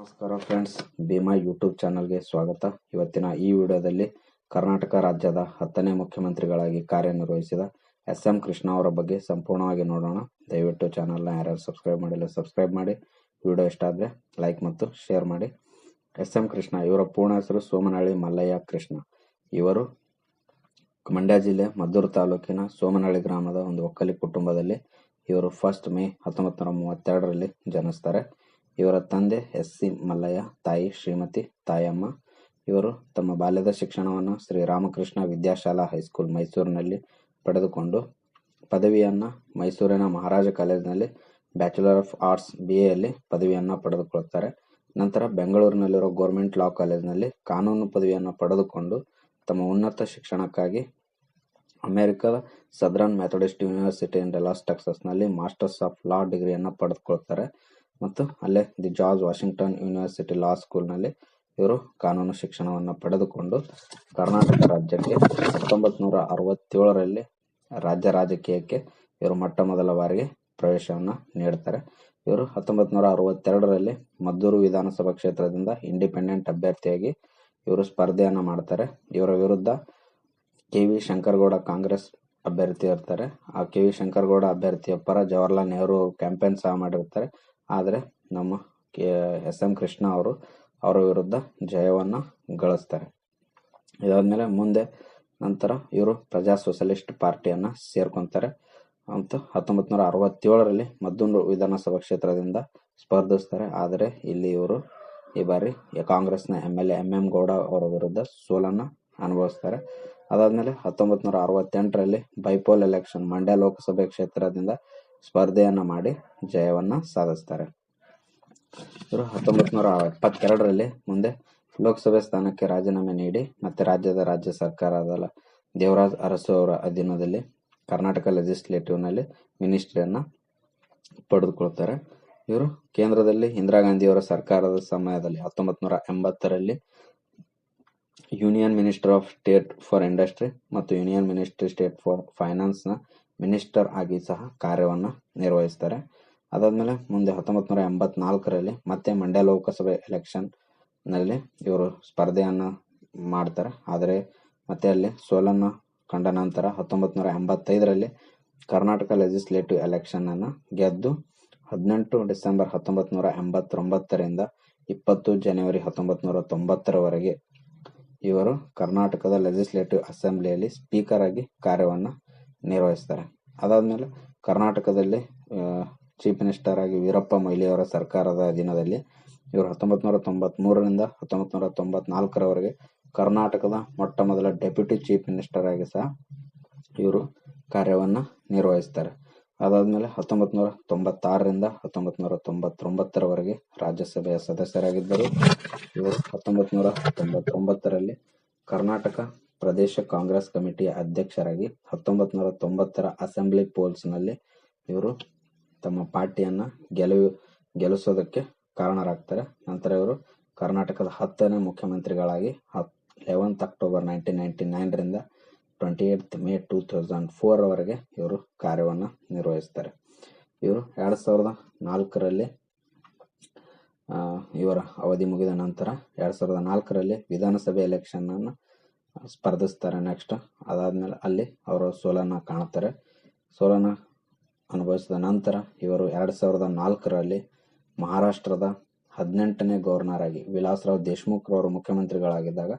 ನಮಸ್ಕಾರ friends Bima YouTube ಚಾನಲ್ಗೆ ಸ್ವಾಗತ. ಇವತ್ತಿನ ಈ ವಿಡಿಯೋದಲ್ಲಿ ಕರ್ನಾಟಕ ರಾಜ್ಯದ ಹತ್ತನೇ ಮುಖ್ಯಮಂತ್ರಿಗಳಾಗಿ ಕಾರ್ಯನಿರ್ವಹಿಸಿದ ಎಸ್ ಎಂ ಕೃಷ್ಣ ಅವರ ಬಗ್ಗೆ ಸಂಪೂರ್ಣವಾಗಿ ನೋಡೋಣ. ದಯವಿಟ್ಟು ಚಾನಲ್ನ ಯಾರ್ಯಾರು ಸಬ್ಸ್ಕ್ರೈಬ್ ಮಾಡಿಲ್ಲ ಸಬ್ಸ್ಕ್ರೈಬ್ ಮಾಡಿ. ವಿಡಿಯೋ ಇಷ್ಟ ಆದರೆ ಲೈಕ್ ಮತ್ತು ಶೇರ್ ಮಾಡಿ. ಎಸ್ ಎಂ ಕೃಷ್ಣ, ಇವರ ಪೂರ್ಣ ಹೆಸರು ಸೋಮನಹಳ್ಳಿ ಮಲ್ಲಯ್ಯ ಕೃಷ್ಣ. ಇವರು ಮಂಡ್ಯ ಜಿಲ್ಲೆ ಮದ್ದೂರು ತಾಲೂಕಿನ ಸೋಮನಹಳ್ಳಿ ಗ್ರಾಮದ ಒಂದು ಒಕ್ಕಲಿ ಕುಟುಂಬದಲ್ಲಿ ಇವರು ಫಸ್ಟ್ ಮೇ ಹತ್ತೊಂಬತ್ತು ನೂರ ಮೂವತ್ತೆರಡರಲ್ಲಿ ಜನಿಸ್ತಾರೆ. ಇವರ ತಂದೆ ಎಸ್ ಸಿ ಮಲ್ಲಯ್ಯ, ತಾಯಿ ಶ್ರೀಮತಿ ತಾಯಮ್ಮ. ಇವರು ತಮ್ಮ ಬಾಲ್ಯದ ಶಿಕ್ಷಣವನ್ನು ಶ್ರೀ ರಾಮಕೃಷ್ಣ ವಿದ್ಯಾಶಾಲಾ ಹೈಸ್ಕೂಲ್ ಮೈಸೂರಿನಲ್ಲಿ ಪಡೆದುಕೊಂಡು ಪದವಿಯನ್ನು ಮೈಸೂರಿನ ಮಹಾರಾಜ ಕಾಲೇಜಿನಲ್ಲಿ ಬ್ಯಾಚುಲರ್ ಆಫ್ ಆರ್ಟ್ಸ್ ಬಿ ಎಯಲ್ಲಿ ಪದವಿಯನ್ನು ಪಡೆದುಕೊಳ್ಳುತ್ತಾರೆ. ನಂತರ ಬೆಂಗಳೂರಿನಲ್ಲಿರೋ ಗೌರ್ಮೆಂಟ್ ಲಾ ಕಾಲೇಜಿನಲ್ಲಿ ಕಾನೂನು ಪದವಿಯನ್ನು ಪಡೆದುಕೊಂಡು ತಮ್ಮ ಉನ್ನತ ಶಿಕ್ಷಣಕ್ಕಾಗಿ ಅಮೆರಿಕದ southern Methodist university in Dallas, ಟೆಕ್ಸಸ್ನಲ್ಲಿ masters of law ಡಿಗ್ರಿಯನ್ನು ಪಡೆದುಕೊಳ್ತಾರೆ ಮತ್ತು ಅಲ್ಲೇ the George Washington university law ಸ್ಕೂಲ್ನಲ್ಲಿ ಇವರು ಕಾನೂನು ಶಿಕ್ಷಣವನ್ನು ಪಡೆದುಕೊಂಡು ಕರ್ನಾಟಕ ರಾಜ್ಯಕ್ಕೆ ಹತ್ತೊಂಬತ್ತು ನೂರ ಅರವತ್ತೇಳರಲ್ಲಿ ರಾಜ್ಯ ರಾಜಕೀಯಕ್ಕೆ ಇವರು ಮೊಟ್ಟ ಮೊದಲ ಬಾರಿಗೆ ಪ್ರವೇಶವನ್ನು ನೀಡ್ತಾರೆ. ಇವರು ಹತ್ತೊಂಬತ್ತು ನೂರ ಅರವತ್ತೆರಡರಲ್ಲಿ ಮದ್ದೂರು ವಿಧಾನಸಭಾ ಕ್ಷೇತ್ರದಿಂದ ಇಂಡಿಪೆಂಡೆಂಟ್ ಅಭ್ಯರ್ಥಿಯಾಗಿ ಇವರು ಸ್ಪರ್ಧೆಯನ್ನು ಮಾಡ್ತಾರೆ. ಇವರ ವಿರುದ್ಧ ಕೆ ವಿ ಶಂಕರಗೌಡ ಕಾಂಗ್ರೆಸ್ ಅಭ್ಯರ್ಥಿ ಇರ್ತಾರೆ ಆ ಕೆ ವಿ ಶಂಕರಗೌಡ ಅಭ್ಯರ್ಥಿಯ ಪರ ಜವಾಹರ್ಲಾಲ್ ನೆಹರು ಕ್ಯಾಂಪೇನ್ ಸಹ ಮಾಡಿರ್ತಾರೆ. ಆದರೆ ನಮ್ಮ ಕೆ ಎಸ್ ಎಂ ಕೃಷ್ಣ ಅವರು ಅವರ ವಿರುದ್ಧ ಜಯವನ್ನು ಗಳಿಸ್ತಾರೆ. ಇದಾದಮೇಲೆ ಮುಂದೆ ನಂತರ ಇವರು ಪ್ರಜಾ ಸೋಷಲಿಸ್ಟ್ ಪಾರ್ಟಿಯನ್ನು ಸೇರ್ಕೊಂತಾರೆ. ಅಂತ ಹತ್ತೊಂಬತ್ತು ನೂರ ಅರವತ್ತೇಳರಲ್ಲಿ ಮದ್ದೂರು ವಿಧಾನಸಭಾ ಕ್ಷೇತ್ರದಿಂದ ಸ್ಪರ್ಧಿಸ್ತಾರೆ. ಆದರೆ ಇಲ್ಲಿ ಇವರು ಈ ಬಾರಿ ಕಾಂಗ್ರೆಸ್ನ M L A M M Gowda ಅವರ ವಿರುದ್ಧ ಸೋಲನ್ನು ಅನುಭವಿಸ್ತಾರೆ. ಅದಾದ್ಮೇಲೆ ಹತ್ತೊಂಬತ್ತು ನೂರ ಅರವತ್ತೆಂಟರಲ್ಲಿ ಬೈಪೋಲ್ ಎಲೆಕ್ಷನ್ ಮಂಡ್ಯ ಲೋಕಸಭೆ ಕ್ಷೇತ್ರದಿಂದ ಸ್ಪರ್ಧೆಯನ್ನ ಮಾಡಿ ಜಯವನ್ನ ಸಾಧಿಸ್ತಾರೆ. ಇವರು ಹತ್ತೊಂಬತ್ತು ನೂರ ಎಪ್ಪತ್ತೆರಡರಲ್ಲಿ ಮುಂದೆ ಲೋಕಸಭೆ ಸ್ಥಾನಕ್ಕೆ ರಾಜೀನಾಮೆ ನೀಡಿ ಮತ್ತೆ ರಾಜ್ಯದ ರಾಜ್ಯ ಸರ್ಕಾರದ ದೇವರಾಜ್ ಅರಸು ಅವರ ಅಧೀನದಲ್ಲಿ ಕರ್ನಾಟಕ ಲೆಜಿಸ್ಲೇಟಿವ್ನಲ್ಲಿ ಮಿನಿಸ್ಟ್ರಿಯನ್ನು ಪಡೆದುಕೊಳ್ತಾರೆ. ಇವರು ಕೇಂದ್ರದಲ್ಲಿ ಇಂದಿರಾ ಗಾಂಧಿಯವರ ಸರ್ಕಾರದ ಸಮಯದಲ್ಲಿ ಹತ್ತೊಂಬತ್ತು ನೂರ ಎಂಬತ್ತರಲ್ಲಿ union minister of state for industry ಮತ್ತು ಯೂನಿಯನ್ ಮಿನಿಸ್ಟ್ರಿ ಸ್ಟೇಟ್ ಫಾರ್ ಫೈನಾನ್ಸ್ನ ಮಿನಿಸ್ಟರ್ ಆಗಿ ಸಹ ಕಾರ್ಯವನ್ನು ನಿರ್ವಹಿಸ್ತಾರೆ. ಅದಾದಮೇಲೆ ಮುಂದೆ ಹತ್ತೊಂಬತ್ತು ನೂರ ಎಂಬತ್ನಾಲ್ಕರಲ್ಲಿ ಮತ್ತೆ ಮಂಡ್ಯ ಲೋಕಸಭೆ ಎಲೆಕ್ಷನ್ನಲ್ಲಿ ಇವರು ಸ್ಪರ್ಧೆಯನ್ನು ಮಾಡ್ತಾರೆ. ಆದರೆ ಮತ್ತೆ ಅಲ್ಲಿ ಸೋಲನ್ನು ಕಂಡ ನಂತರ ಹತ್ತೊಂಬತ್ತು ನೂರ ಎಂಬತ್ತೈದರಲ್ಲಿ ಕರ್ನಾಟಕ ಲೆಜಿಸ್ಲೇಟಿವ್ ಎಲೆಕ್ಷನನ್ನು ಗೆದ್ದು ಹದಿನೆಂಟು ಡಿಸೆಂಬರ್ ಹತ್ತೊಂಬತ್ತು ನೂರ ಎಂಬತ್ತೊಂಬತ್ತರಿಂದ ಇಪ್ಪತ್ತು ಜನವರಿ ಹತ್ತೊಂಬತ್ತು ನೂರ ತೊಂಬತ್ತರವರೆಗೆ ಇವರು ಕರ್ನಾಟಕದ ಲೆಜಿಸ್ಲೇಟಿವ್ ಅಸೆಂಬ್ಲಿಯಲ್ಲಿ ಸ್ಪೀಕರ್ ಆಗಿ ಕಾರ್ಯವನ್ನ ನಿರ್ವಹಿಸ್ತಾರೆ. ಅದಾದಮೇಲೆ ಕರ್ನಾಟಕದಲ್ಲಿ ಚೀಫ್ ಮಿನಿಸ್ಟರ್ ಆಗಿ ವೀರಪ್ಪ ಮೊಯ್ಲಿಯವರ ಸರ್ಕಾರದ ಅಧೀನದಲ್ಲಿ ಇವರು ಹತ್ತೊಂಬತ್ತು ನೂರ ತೊಂಬತ್ತ್ ಮೂರರಿಂದ ಹತ್ತೊಂಬತ್ತು ನೂರ ತೊಂಬತ್ನಾಲ್ಕರವರೆಗೆ ಕರ್ನಾಟಕದ ಮೊಟ್ಟ ಮೊದಲ ಡೆಪ್ಯೂಟಿ ಚೀಫ್ ಮಿನಿಸ್ಟರ್ ಆಗಿ ಸಹ ಇವರು ಕಾರ್ಯವನ್ನ ನಿರ್ವಹಿಸ್ತಾರೆ. ಅದಾದಮೇಲೆ ಹತ್ತೊಂಬತ್ತು ನೂರ ತೊಂಬತ್ತಾರರಿಂದ ಹತ್ತೊಂಬತ್ತು ನೂರ ತೊಂಬತ್ತೊಂಬತ್ತರವರೆಗೆ ರಾಜ್ಯಸಭೆಯ ಸದಸ್ಯರಾಗಿದ್ದರು. ಇವರು ಹತ್ತೊಂಬತ್ತು ನೂರ ತೊಂಬತ್ತೊಂಬತ್ತರಲ್ಲಿ ಕರ್ನಾಟಕ ಪ್ರದೇಶ ಕಾಂಗ್ರೆಸ್ ಕಮಿಟಿಯ ಅಧ್ಯಕ್ಷರಾಗಿ ಹತ್ತೊಂಬತ್ತು ನೂರ ತೊಂಬತ್ತರ ಅಸೆಂಬ್ಲಿ ಪೋಲ್ಸ್ನಲ್ಲಿ ಇವರು ತಮ್ಮ ಪಾರ್ಟಿಯನ್ನ ಗೆಲುವು, ಗೆಲ್ಲಿಸೋದಕ್ಕೆ ಕಾರಣರಾಗ್ತಾರೆ. ನಂತರ ಇವರು ಕರ್ನಾಟಕದ ಹತ್ತನೇ ಮುಖ್ಯಮಂತ್ರಿಗಳಾಗಿ eleventh October nineteen ninety ನೈನ್ರಿಂದ twenty May two thousand four ವರೆಗೆ ಇವರು ಕಾರ್ಯವನ್ನು ನಿರ್ವಹಿಸ್ತಾರೆ. ಇವರು ಎರಡ್ ಸಾವಿರದ ನಾಲ್ಕರಲ್ಲಿ ಇವರ ಅವಧಿ ಮುಗಿದ ನಂತರ ಎರಡ್ ಸಾವಿರದ ನಾಲ್ಕರಲ್ಲಿ ವಿಧಾನಸಭೆ ಎಲೆಕ್ಷನ್ ಅನ್ನು ಸ್ಪರ್ಧಿಸ್ತಾರೆ ನೆಕ್ಸ್ಟ್ ಅದಾದ್ಮೇಲೆ ಅಲ್ಲಿ ಅವರು ಸೋಲನ್ನು ಕಾಣುತ್ತಾರೆ ಸೋಲನ್ನ ಅನುಭವಿಸಿದ ನಂತರ ಇವರು ಎರಡು ಸಾವಿರದ ನಾಲ್ಕರಲ್ಲಿ ಮಹಾರಾಷ್ಟ್ರದ ಹದಿನೆಂಟನೇ ಗವರ್ನರ್ ಆಗಿ, ವಿಲಾಸರಾವ್ ದೇಶಮುಖ್ ರವರು ಮುಖ್ಯಮಂತ್ರಿಗಳಾಗಿದ್ದಾಗ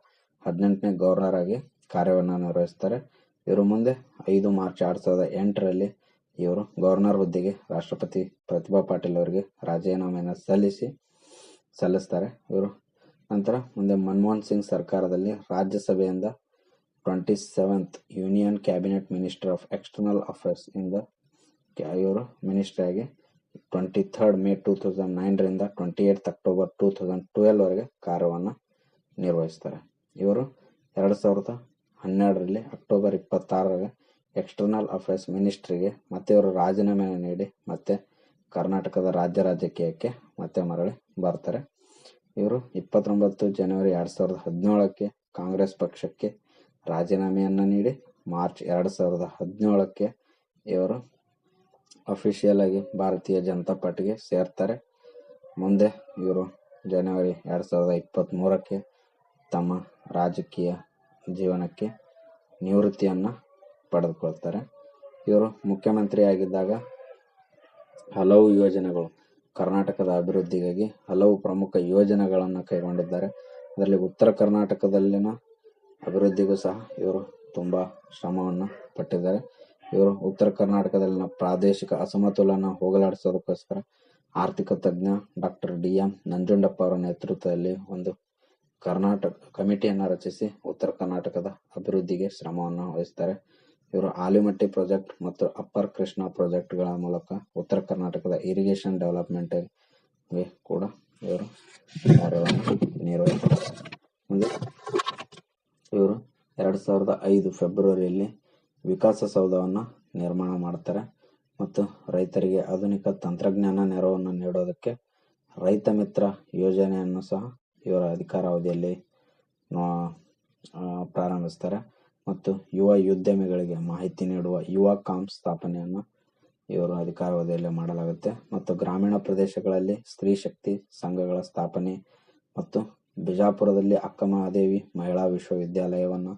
ಹದಿನೆಂಟನೇ ಗವರ್ನರ್ ಆಗಿ ಕಾರ್ಯವನ್ನು ನಿರ್ವಹಿಸ್ತಾರೆ. ಇವರು ಮುಂದೆ ಐದು ಮಾರ್ಚ್ ಎರಡ್ ಸಾವಿರದ ಎಂಟರಲ್ಲಿ ಇವರು ಗವರ್ನರ್ ಹುದ್ದೆಗೆ ರಾಷ್ಟ್ರಪತಿ ಪ್ರತಿಭಾ ಪಾಟೀಲ್ ಅವರಿಗೆ ರಾಜೀನಾಮೆಯನ್ನು ಸಲ್ಲಿಸಿ, ಸಲ್ಲಿಸ್ತಾರೆ. ಇವರು ನಂತರ ಮುಂದೆ ಮನಮೋಹನ್ ಸಿಂಗ್ ಸರ್ಕಾರದಲ್ಲಿ ರಾಜ್ಯಸಭೆಯಿಂದ twenty seventh union cabinet minister of external affairs ಇಂದ ಇವರು ಮಿನಿಸ್ಟರ್ ಆಗಿ twenty third May two thousand ನೈನ್ರಿಂದ twenty eight October two thousand twelve ವರೆಗೆ ಕಾರ್ಯವನ್ನು ನಿರ್ವಹಿಸ್ತಾರೆ. ಇವರು ಎರಡು ಸಾವಿರದ ಹನ್ನೆರಡರಲ್ಲಿ ಅಕ್ಟೋಬರ್ ಇಪ್ಪತ್ತಾರರಲ್ಲಿ ಎಕ್ಸ್ಟರ್ನಲ್ ಅಫೇರ್ಸ್ ಮಿನಿಸ್ಟ್ರಿಗೆ ಮತ್ತೆ ಇವರು ರಾಜೀನಾಮೆ ನೀಡಿ ಮತ್ತೆ ಕರ್ನಾಟಕದ ರಾಜ್ಯ ರಾಜಕೀಯಕ್ಕೆ ಮತ್ತೆ ಮರಳಿ ಬರ್ತಾರೆ. ಇವರು ಇಪ್ಪತ್ತೊಂಬತ್ತು ಜನವರಿ ಎರಡ್ ಸಾವಿರದ ಹದಿನೇಳಕ್ಕೆ ಕಾಂಗ್ರೆಸ್ ಪಕ್ಷಕ್ಕೆ ರಾಜೀನಾಮೆಯನ್ನು ನೀಡಿ, ಮಾರ್ಚ್ ಎರಡ್ ಸಾವಿರದ ಹದಿನೇಳಕ್ಕೆ ಇವರು ಅಫಿಷಿಯಲ್ ಆಗಿ ಭಾರತೀಯ ಜನತಾ ಪಾರ್ಟಿಗೆ ಸೇರ್ತಾರೆ. ಮುಂದೆ ಇವರು ಜನವರಿ ಎರಡು ಸಾವಿರದ ಇಪ್ಪತ್ತ್ಮೂರಕ್ಕೆ ತಮ್ಮ ರಾಜಕೀಯ ಜೀವನಕ್ಕೆ ನಿವೃತ್ತಿಯನ್ನು ಪಡೆದುಕೊಳ್ತಾರೆ. ಇವರು ಮುಖ್ಯಮಂತ್ರಿಯಾಗಿದ್ದಾಗ ಹಲವು ಯೋಜನೆಗಳು ಕರ್ನಾಟಕದ ಅಭಿವೃದ್ಧಿಗಾಗಿ ಹಲವು ಪ್ರಮುಖ ಯೋಜನೆಗಳನ್ನು ಕೈಗೊಂಡಿದ್ದಾರೆ. ಅದರಲ್ಲಿ ಉತ್ತರ ಕರ್ನಾಟಕದಲ್ಲಿನ ಅಭಿವೃದ್ಧಿಗೂ ಸಹ ಇವರು ತುಂಬ ಶ್ರಮವನ್ನು ಪಟ್ಟಿದ್ದಾರೆ. ಇವರು ಉತ್ತರ ಕರ್ನಾಟಕದಲ್ಲಿನ ಪ್ರಾದೇಶಿಕ ಅಸಮತೋಲನ ಹೋಗಲಾಡಿಸೋದಕ್ಕೋಸ್ಕರ ಆರ್ಥಿಕ ತಜ್ಞ ಡಾಕ್ಟರ್ ಡಿ ಎಂ ನಂಜುಂಡಪ್ಪ ಅವರ ನೇತೃತ್ವದಲ್ಲಿ ಒಂದು ಕರ್ನಾಟಕ ಕಮಿಟಿಯನ್ನು ರಚಿಸಿ ಉತ್ತರ ಕರ್ನಾಟಕದ ಅಭಿವೃದ್ಧಿಗೆ ಶ್ರಮವನ್ನು ವಹಿಸ್ತಾರೆ. ಇವರು ಆಲಿಮಟ್ಟಿ ಪ್ರಾಜೆಕ್ಟ್ ಮತ್ತು ಅಪ್ಪರ್ ಕೃಷ್ಣ ಪ್ರಾಜೆಕ್ಟ್ಗಳ ಮೂಲಕ ಉತ್ತರ ಕರ್ನಾಟಕದ ಇರಿಗೇಷನ್ ಡೆವಲಪ್ಮೆಂಟ್ಗೆ ಕೂಡ ಇವರು ಕಾರ್ಯವನ್ನು ನಿರ್ವಹಿಸಿದ್ದಾರೆ. ಇವರು ಎರಡು ಸಾವಿರದ ಐದು ಫೆಬ್ರವರಿಯಲ್ಲಿ ವಿಕಾಸಸೌಧವನ್ನು ನಿರ್ಮಾಣ ಮಾಡ್ತಾರೆ ಮತ್ತು ರೈತರಿಗೆ ಆಧುನಿಕ ತಂತ್ರಜ್ಞಾನ ನೆರವನ್ನು ನೀಡೋದಕ್ಕೆ ರೈತ ಮಿತ್ರ ಯೋಜನೆಯನ್ನು ಸಹ ಇವರ ಅಧಿಕಾರಾವಧಿಯಲ್ಲಿ ಪ್ರಾರಂಭಿಸ್ತಾರೆ. ಮತ್ತು ಯುವ ಉದ್ಯಮಿಗಳಿಗೆ ಮಾಹಿತಿ ನೀಡುವ ಯುವ ಕಾಮ್ ಸ್ಥಾಪನೆಯನ್ನು ಇವರು ಅಧಿಕಾರಾವಧಿಯಲ್ಲಿ ಮಾಡಲಾಗುತ್ತೆ. ಮತ್ತು ಗ್ರಾಮೀಣ ಪ್ರದೇಶಗಳಲ್ಲಿ ಸ್ತ್ರೀ ಶಕ್ತಿ ಸಂಘಗಳ ಸ್ಥಾಪನೆ ಮತ್ತು ಬಿಜಾಪುರದಲ್ಲಿ ಅಕ್ಕಮಹಾದೇವಿ ಮಹಿಳಾ ವಿಶ್ವವಿದ್ಯಾಲಯವನ್ನು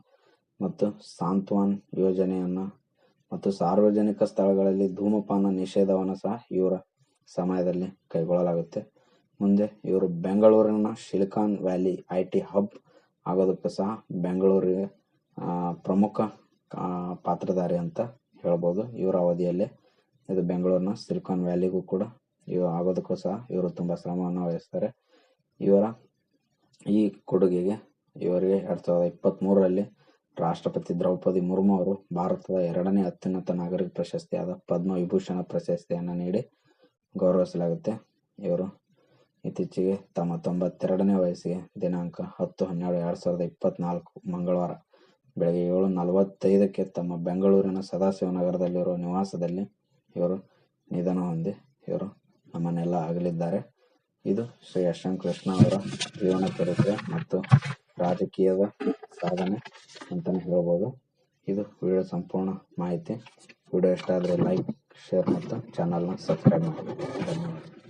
ಮತ್ತು ಸಾಂತ್ವಾನ್ ಯೋಜನೆಯನ್ನು ಮತ್ತು ಸಾರ್ವಜನಿಕ ಸ್ಥಳಗಳಲ್ಲಿ ಧೂಮಪಾನ ನಿಷೇಧವನ್ನು ಸಹ ಇವರ ಸಮಯದಲ್ಲಿ ಕೈಗೊಳ್ಳಲಾಗುತ್ತೆ. ಮುಂದೆ ಇವರು ಬೆಂಗಳೂರಿನ silicon valley I T hub ಆಗೋದಕ್ಕೆ ಸಹ ಬೆಂಗಳೂರಿಗೆ ಪ್ರಮುಖ ಪಾತ್ರಧಾರಿ ಅಂತ ಹೇಳ್ಬೋದು. ಇವರ ಅವಧಿಯಲ್ಲಿ ಇದು ಬೆಂಗಳೂರಿನ ಸಿಲಿಕಾನ್ ವ್ಯಾಲಿಗೂ ಕೂಡ ಇವ ಆಗೋದಕ್ಕೂ ಸಹ ಇವರು ತುಂಬ ಶ್ರಮವನ್ನು ವಹಿಸ್ತಾರೆ. ಇವರ ಈ ಕೊಡುಗೆಗೆ ಇವರಿಗೆ ಎರಡ್ ಸಾವಿರದ ಇಪ್ಪತ್ತ್ ಮೂರರಲ್ಲಿ ರಾಷ್ಟ್ರಪತಿ ದ್ರೌಪದಿ ಮುರ್ಮು ಅವರು ಭಾರತದ ಎರಡನೇ ಅತ್ಯುನ್ನತ ನಾಗರಿಕ ಪ್ರಶಸ್ತಿಯಾದ ಪದ್ಮ ವಿಭೂಷಣ ಪ್ರಶಸ್ತಿಯನ್ನು ನೀಡಿ ಗೌರವಿಸಲಾಗುತ್ತೆ. ಇವರು ಇತ್ತೀಚೆಗೆ ತಮ್ಮ ತೊಂಬತ್ತೆರಡನೇ ವಯಸ್ಸಿಗೆ ದಿನಾಂಕ ಹತ್ತು ಹನ್ನೆರಡು ಎರಡ್ ಸಾವಿರದ ಇಪ್ಪತ್ನಾಲ್ಕು ಮಂಗಳವಾರ ಬೆಳಗ್ಗೆ ಏಳು ನಲವತ್ತೈದಕ್ಕೆ ತಮ್ಮ ಬೆಂಗಳೂರಿನ ಸದಾಶಿವನಗರದಲ್ಲಿರುವ ನಿವಾಸದಲ್ಲಿ ಇವರು ನಿಧನ ಹೊಂದಿ ಇವರು ನಮ್ಮನ್ನೆಲ್ಲ ಆಗಲಿದ್ದಾರೆ ಇದು ಶ್ರೀ ಎಸ್ ಕೃಷ್ಣ ಅವರ ಜೀವನ ಚರಿತ್ರೆ ಮತ್ತು ರಾಜಕೀಯದ ಸಾಧನೆ ಅಂತಾನೆ ಹೇಳ್ಬೋದು. ಇದು ವಿಡಿಯೋ ಸಂಪೂರ್ಣ ಮಾಹಿತಿ. ವಿಡಿಯೋ ಇಷ್ಟ ಆದರೆ ಲೈಕ್, ಶೇರ್ ಮತ್ತು ಚಾನಲ್ನ ಸಬ್ಸ್ಕ್ರೈಬ್ ಮಾಡಿ. ಧನ್ಯವಾದ.